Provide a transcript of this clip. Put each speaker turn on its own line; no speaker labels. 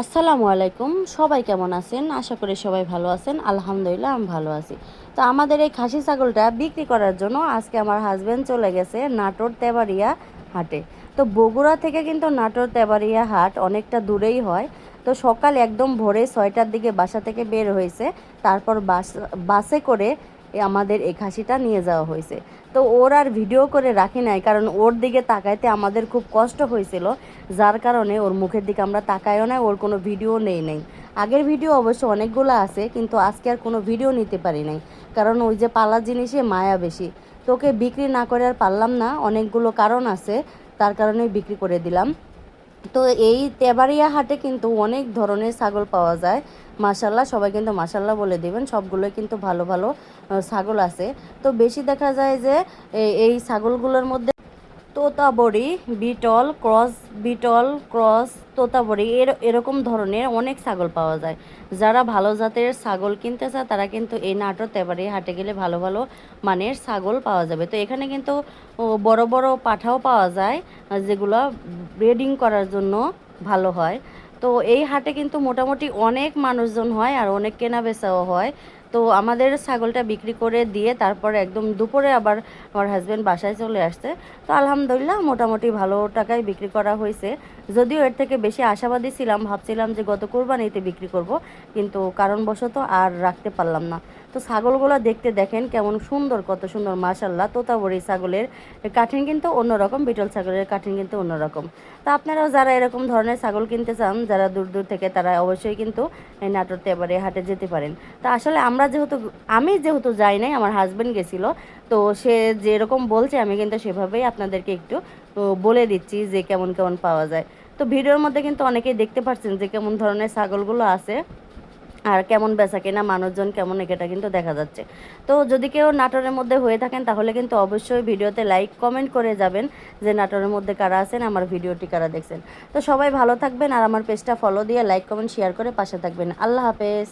আসসালামু আলাইকুম। সবাই কেমন আছেন? আশা করি সবাই ভালো আছেন। আলহামদুলিল্লাহ, আমি ভালো আছি। তো আমাদের এই খাসি ছাগলটা বিক্রি করার জন্য আজকে আমার হাজব্যান্ড চলে গেছে নাটোর তেবাড়িয়া হাটে। তো বগুড়া থেকে কিন্তু নাটোর তেবাড়িয়া হাট অনেকটা দূরেই হয়। তো সকাল একদম ভোরে ছয়টার দিকে বাসা থেকে বের হয়েছে। তারপর বাস, বাসে করে আমাদের এই খাসিটা নিয়ে যাওয়া হয়েছে। তো ওর আর ভিডিও করে রাখি নাই, কারণ ওর দিকে তাকাইতে আমাদের খুব কষ্ট হয়েছিল, যার কারণে ওর মুখের দিকে আমরা তাকাইও নাই, ওর কোনো ভিডিও নেই নাই। আগের ভিডিও অবশ্য অনেকগুলো আছে, কিন্তু আজকে আর কোনো ভিডিও নিতে পারি নাই, কারণ ওই যে পালা জিনিসে মায়া বেশি। তোকে বিক্রি না করে আর পারলাম না, অনেকগুলো কারণ আছে, তার কারণেই বিক্রি করে দিলাম। তো এই তেবারিয়া হাটে কিন্তু অনেক ধরনের ছাগল পাওয়া যায়। মাসাল্লাহ সবাই কিন্তু মাসাল্লাহ বলে দেবেন, সবগুলোই কিন্তু ভালো ভালো ছাগল আছে। তো বেশি দেখা যায় যে এই ছাগলগুলোর মধ্যে তোতাবড়ি, বিটল, ক্রস বিটল, ক্রস, তোতাবড়ি, এর, এরকম ধরনের অনেক ছাগল পাওয়া যায়। যারা ভালো জাতের ছাগল কিনতে চায়, তারা কিন্তু এই নাটোর তেবাড়ি হাটে গেলে ভালো ভালো মানের ছাগল পাওয়া যাবে। তো এখানে কিন্তু বড় বড় পাঠাও পাওয়া যায়, যেগুলো ব্রিডিং করার জন্য ভালো হয়। তো এই হাটে কিন্তু মোটামুটি অনেক মানুষজন হয় আর অনেক কেনা বেচাও হয়। তো আমাদের ছাগলটা বিক্রি করে দিয়ে তারপরে একদম দুপুরে আবার আমার হাজব্যান্ড বাসায় চলে আসছে। তো আলহামদুলিল্লাহ মোটামুটি ভালো টাকায় বিক্রি করা হয়েছে। যদিও এর থেকে বেশি আশাবাদী ছিলাম, ভাবছিলাম যে গত কোরবানিতে বিক্রি করব, কিন্তু কারণবশত আর রাখতে পারলাম না। তো ছাগলগুলো দেখতে দেখেন কেমন সুন্দর, কত সুন্দর মাশাল্লাহ তোতাবড়ি ছাগলের কাঠিন কিন্তু অন্যরকম, বিটল ছাগলের কাঠিন কিন্তু অন্যরকম। তো আপনারাও যারা এরকম ধরনের ছাগল কিনতে চান, যারা দূর দূর থেকে, তারা অবশ্যই কিন্তু এই নাটোর তেবারে হাটে যেতে পারেন। তা আসলে আমরা যেহেতু, আমি যেহেতু যাই নাই, আমার হাজব্যান্ড গেছিল, তো সে যেরকম বলছে, আমি কিন্তু সেভাবেই আপনাদেরকে একটু বলে দিচ্ছি যে কেমন কেমন পাওয়া যায়। তো ভিডিওর মধ্যে কিন্তু অনেকেই দেখতে পাচ্ছেন যে কেমন ধরনের ছাগলগুলো আছে, আর কেমন বেচা কেনা, মানুষজন কেমন, এটা কিন্তু দেখা যাচ্ছে। তো যদি কেউ নাটোরের মধ্যে হয়ে থাকেন, তাহলে কিন্তু অবশ্যই ভিডিওতে লাইক, কমেন্ট করে যাবেন যে নাটোরের মধ্যে কারা আছেন, আমার ভিডিওটি কারা দেখছেন। তো সবাই ভালো থাকবেন, আর আমার পেজটা ফলো দিয়ে লাইক, কমেন্ট শেয়ার করে পাশে থাকবেন। আল্লাহ হাফেজ।